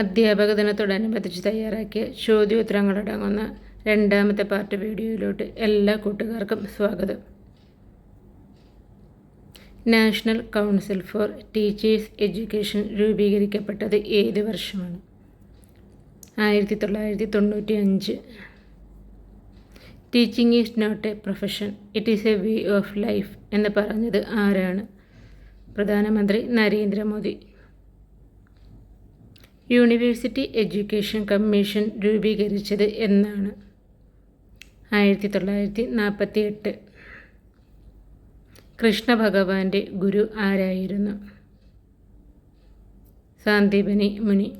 അധ്യാപക ദിനത്തോടനുബന്ധിച്ച് തയ്യാറാക്കിയ ചോദ്യോത്തരങ്ങളടങ്ങുന്ന രണ്ടാമത്തെ പാർട്ട് വീഡിയോയിലോട്ട് എല്ലാ കൂട്ടുകാർക്കും സ്വാഗതം. National council for teachers education രൂപീകരിക്കപ്പെട്ടത് ഏത് വർഷമാണ്? ആയിരത്തി തൊള്ളായിരത്തി തൊണ്ണൂറ്റി അഞ്ച് teaching is not a profession it is a way of life എന്ന് പറഞ്ഞത് ആരാണ്? പ്രധാനമന്ത്രി നരേന്ദ്രമോദി. യൂണിവേഴ്സിറ്റി എഡ്യൂക്കേഷൻ കമ്മീഷൻ രൂപീകരിച്ചത് എന്നാണ്. ആയിരത്തി തൊള്ളായിരത്തി നാൽപ്പത്തി എട്ട് കൃഷ്ണ ഭഗവാന്റെ ഗുരു ആരായിരുന്നു? സാന്ദീപനി മുനി.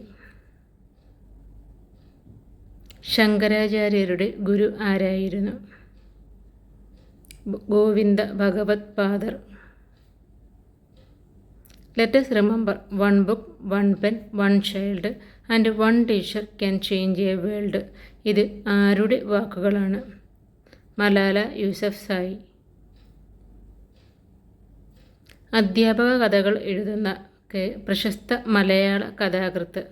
ശങ്കരാചാര്യരുടെ ഗുരു ആരായിരുന്നു? Govinda Bhagavat Padar. Let's remember one book one pen one child and one teacher can change a world ഇത് ആരുടെ വാക്കുകളാണ്? മലാല യൂസഫ് സായി. അധ്യാപക കഥകൾ എഴുതുന്ന പ്രശസ്ത മലയാള കഥാകൃത്ത്.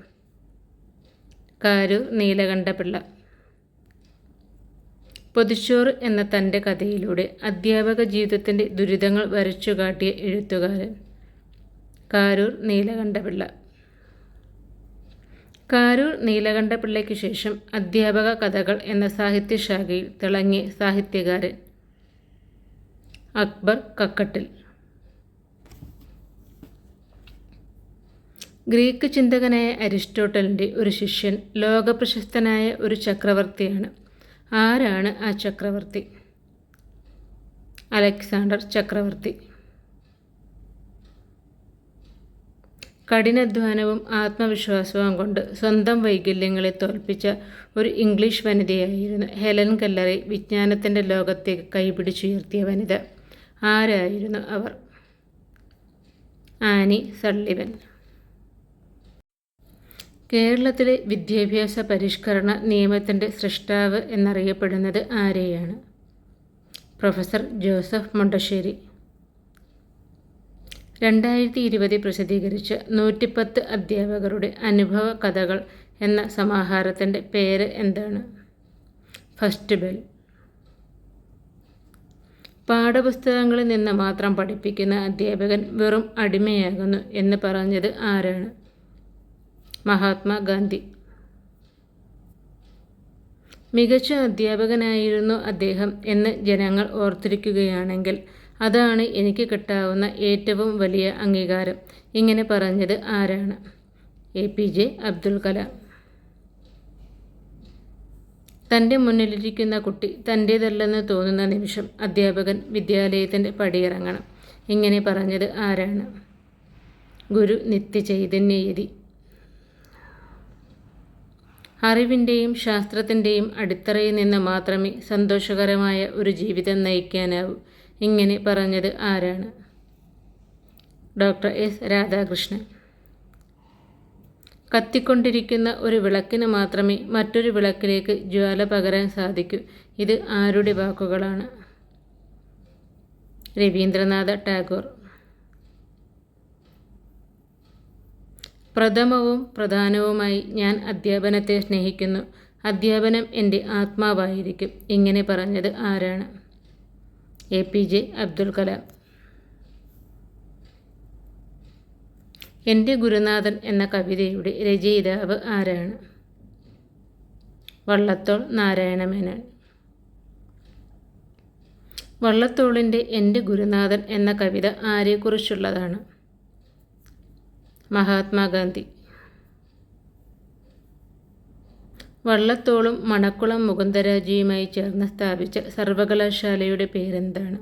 കാരൂർ നീലകണ്ഠപിള്ള. പൊതിച്ചോറ് എന്ന തന്റെ കഥയിലൂടെ അധ്യാപക ജീവിതത്തിന്റെ ദുരിതങ്ങൾ വരച്ചു കാട്ടിയ എഴുത്തുകാരൻ. കാരൂർ നീലകണ്ഠപിള്ള കാരൂർ നീലകണ്ഠപിള്ളയ്ക്ക് ശേഷം അധ്യാപക കഥകൾ എന്ന സാഹിത്യശാഖയിൽ തിളങ്ങിയ സാഹിത്യകാരൻ അക്ബർ കക്കട്ടിൽ. ഗ്രീക്ക് ചിന്തകനായ അരിസ്റ്റോട്ടലിന്റെ ഒരു ശിഷ്യൻ ലോകപ്രശസ്തനായ ഒരു ചക്രവർത്തിയാണ്. ആരാണ് ആ ചക്രവർത്തി? അലക്സാണ്ടർ ചക്രവർത്തി. കഠിനാധ്വാനവും ആത്മവിശ്വാസവും കൊണ്ട് സ്വന്തം വൈകല്യങ്ങളെ തോൽപ്പിച്ച ഒരു ഇംഗ്ലീഷ് വനിതയായിരുന്നു ഹെലൻ കല്ലറി വിജ്ഞാനത്തിന്റെ ലോകത്തേക്ക് കൈപിടിച്ചുയർത്തിയ വനിത ആരായിരുന്നു അവർ? Annie Sullivan. കേരളത്തിലെ വിദ്യാഭ്യാസ പരിഷ്കരണ നിയമത്തിന്റെ സൃഷ്ടാവ് എന്നറിയപ്പെടുന്നത് ആരെയാണ്? Professor Joseph Mundassery. രണ്ടായിരത്തി ഇരുപതിൽ പ്രസിദ്ധീകരിച്ച നൂറ്റിപ്പത്ത് അധ്യാപകരുടെ അനുഭവ കഥകൾ എന്ന സമാഹാരത്തിന്റെ പേര് എന്താണ്? First bell. പാഠപുസ്തകങ്ങളിൽ നിന്ന് മാത്രം പഠിപ്പിക്കുന്ന അധ്യാപകൻ വെറും അടിമയാകുന്നു എന്ന് പറഞ്ഞത് ആരാണ്? മഹാത്മാഗാന്ധി. മികച്ച അധ്യാപകനായിരുന്നു അദ്ദേഹം എന്ന് ജനങ്ങൾ ഓർത്തിരിക്കുകയാണെങ്കിൽ അതാണ് എനിക്ക് കിട്ടാവുന്ന ഏറ്റവും വലിയ അംഗീകാരം. ഇങ്ങനെ പറഞ്ഞത് ആരാണ്? A P J Abdul Kalam. തന്റെ മുന്നിലിരിക്കുന്ന കുട്ടി തന്റേതല്ലെന്ന് തോന്നുന്ന നിമിഷം അധ്യാപകൻ വിദ്യാലയത്തിന്റെ പടിയിറങ്ങണം. ഇങ്ങനെ പറഞ്ഞത് ആരാണ്? ഗുരു നിത്യചൈതന്യയതി അറിവിന്റെയും ശാസ്ത്രത്തിന്റെയും അടിത്തറയിൽ നിന്ന് മാത്രമേ സന്തോഷകരമായ ഒരു ജീവിതം നയിക്കാനാവൂ. ഇങ്ങനെ പറഞ്ഞത് ആരാണ്? Doctor S Radhakrishnan. കത്തിക്കൊണ്ടിരിക്കുന്ന ഒരു വിളക്കിന് മാത്രമേ മറ്റൊരു വിളക്കിലേക്ക് ജ്വാല പകരാൻ സാധിക്കൂ. ഇത് ആരുടെ വാക്കുകളാണ്? രവീന്ദ്രനാഥ ടാഗോർ. പ്രഥമവും പ്രധാനവുമായി ഞാൻ അധ്യാപനത്തെ സ്നേഹിക്കുന്നു. അധ്യാപനം എന്റെ ആത്മാവായിരിക്കും. ഇങ്ങനെ പറഞ്ഞത് ആരാണ്? A P J Abdul Kalam. എന്റെ ഗുരുനാഥൻ എന്ന കവിതയുടെ രചയിതാവ് ആരാണ്? വള്ളത്തോൾ നാരായണ നാരായണമേനോൻ. വള്ളത്തോളിന്റെ എന്റെ ഗുരുനാഥൻ എന്ന കവിത ആരെക്കുറിച്ചുള്ളതാണ്? മഹാത്മാഗാന്ധി. വള്ളത്തോളും മണക്കുളം മുകുന്ദരാജിയുമായി ചേർന്ന് സ്ഥാപിച്ച സർവകലാശാലയുടെ പേരെന്താണ്?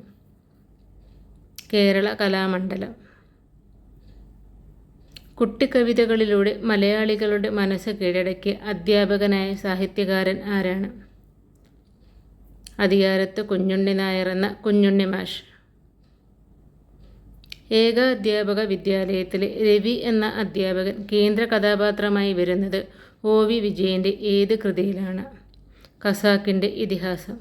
കേരള കലാമണ്ഡലം. കുട്ടിക്കവിതകളിലൂടെ മലയാളികളുടെ മനസ്സ് കീഴടക്കിയ അധ്യാപകനായ സാഹിത്യകാരൻ ആരാണ്? അധികാരത്ത് കുഞ്ഞുണ്ണി നായർ എന്ന കുഞ്ഞുണ്ണി മാഷ്. ഏക അധ്യാപക വിദ്യാലയത്തിലെ രവി എന്ന അധ്യാപകൻ കേന്ദ്ര കഥാപാത്രമായി വരുന്നത് ഒ വി വിജയന്റെ ഏത് കൃതിയിലാണ്? ഖസാക്കിന്റെ ഇതിഹാസം.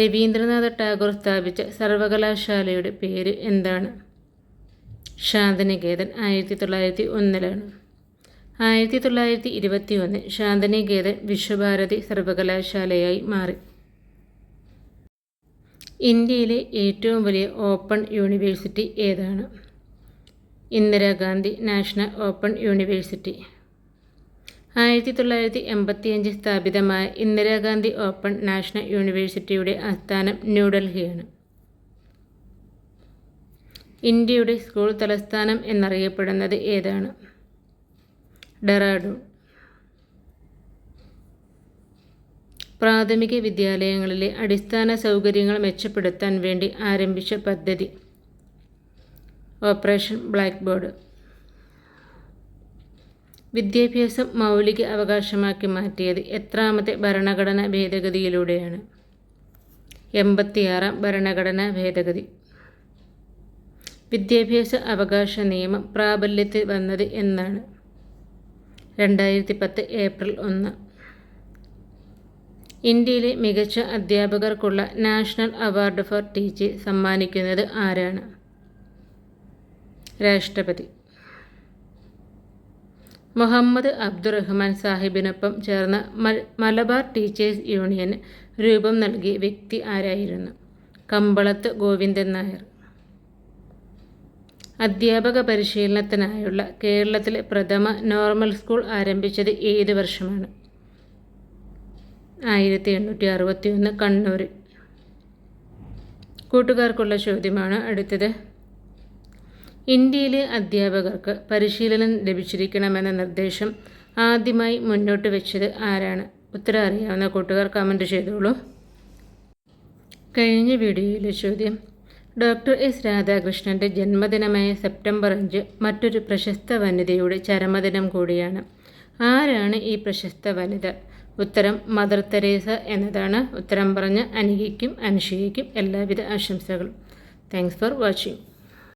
രവീന്ദ്രനാഥ ടാഗോർ സ്ഥാപിച്ച സർവകലാശാലയുടെ പേര് എന്താണ്? ശാന്തനികേതൻ ആയിരത്തി തൊള്ളായിരത്തി ഒന്നിലാണ് ആയിരത്തി തൊള്ളായിരത്തി ഇരുപത്തി ഒന്ന് ശാന്തനികേതൻ വിശ്വഭാരതി സർവകലാശാലയായി മാറി. ഇന്ത്യയിലെ ഏറ്റവും വലിയ ഓപ്പൺ യൂണിവേഴ്സിറ്റി ഏതാണ്? Indira Gandhi national open university. ആയിരത്തി തൊള്ളായിരത്തി എൺപത്തിയഞ്ച് സ്ഥാപിതമായ ഇന്ദിരാഗാന്ധി ഓപ്പൺ നാഷണൽ യൂണിവേഴ്സിറ്റിയുടെ ആസ്ഥാനം ന്യൂഡൽഹിയാണ്. ഇന്ത്യയുടെ സ്കൂൾ തലസ്ഥാനം എന്നറിയപ്പെടുന്നത് ഏതാണ്? ഡെറാഡൂൺ. പ്രാഥമിക വിദ്യാലയങ്ങളിലെ അടിസ്ഥാന സൗകര്യങ്ങൾ മെച്ചപ്പെടുത്താൻ വേണ്ടി ആരംഭിച്ച പദ്ധതി. ഓപ്പറേഷൻ ബ്ലാക്ക് ബോർഡ് വിദ്യാഭ്യാസം മൗലിക അവകാശമാക്കി മാറ്റിയത് എത്രാമത്തെ ഭരണഘടനാ ഭേദഗതിയിലൂടെയാണ്. എൺപത്തിയാറാം ഭരണഘടനാ ഭേദഗതി. വിദ്യാഭ്യാസ അവകാശ നിയമം പ്രാബല്യത്തിൽ വന്നത് എന്നാണ്. രണ്ടായിരത്തി പത്ത് ഏപ്രിൽ ഒന്ന്. ഇന്ത്യയിലെ മികച്ച അധ്യാപകർക്കുള്ള നാഷണൽ അവാർഡ് ഫോർ ടീച്ചിങ് സമ്മാനിക്കുന്നത് ആരാണ്? രാഷ്ട്രപതി. മുഹമ്മദ് അബ്ദുറഹ്മാൻ സാഹിബിനൊപ്പം ചേർന്ന മലബാർ ടീച്ചേഴ്സ് യൂണിയന് രൂപം നൽകിയ വ്യക്തി ആരായിരുന്നു? കമ്പളത്ത് ഗോവിന്ദൻ നായർ. അധ്യാപക പരിശീലനത്തിനായുള്ള കേരളത്തിലെ പ്രഥമ നോർമൽ സ്കൂൾ ആരംഭിച്ചത് ഏത് വർഷമാണ്? ആയിരത്തി എണ്ണൂറ്റി അറുപത്തി ഒന്ന് കണ്ണൂർ. കൂട്ടുകാർക്കുള്ള ചോദ്യമാണ് അടുത്തത്. ഇന്ത്യയിലെ അധ്യാപകർക്ക് പരിശീലനം ലഭിച്ചിരിക്കണമെന്ന നിർദ്ദേശം ആദ്യമായി മുന്നോട്ട് വെച്ചത് ആരാണ്? ഉത്തരം അറിയാവുന്ന കൂട്ടുകാർ കമന്റ് ചെയ്തോളൂ. കഴിഞ്ഞ വീഡിയോയിലെ ചോദ്യം. ഡോക്ടർ എസ് രാധാകൃഷ്ണന്റെ ജന്മദിനമായ സെപ്റ്റംബർ അഞ്ച് മറ്റൊരു പ്രശസ്ത വനിതയുടെ ചരമദിനം കൂടിയാണ്. ആരാണ് ഈ പ്രശസ്ത വനിത? ഉത്തരം മദർ തെരേസ എന്നതാണ്. ഉത്തരം പറഞ്ഞ അനികയ്ക്കും അനുഷയ്ക്കും എല്ലാവിധ ആശംസകളും. Thanks for watching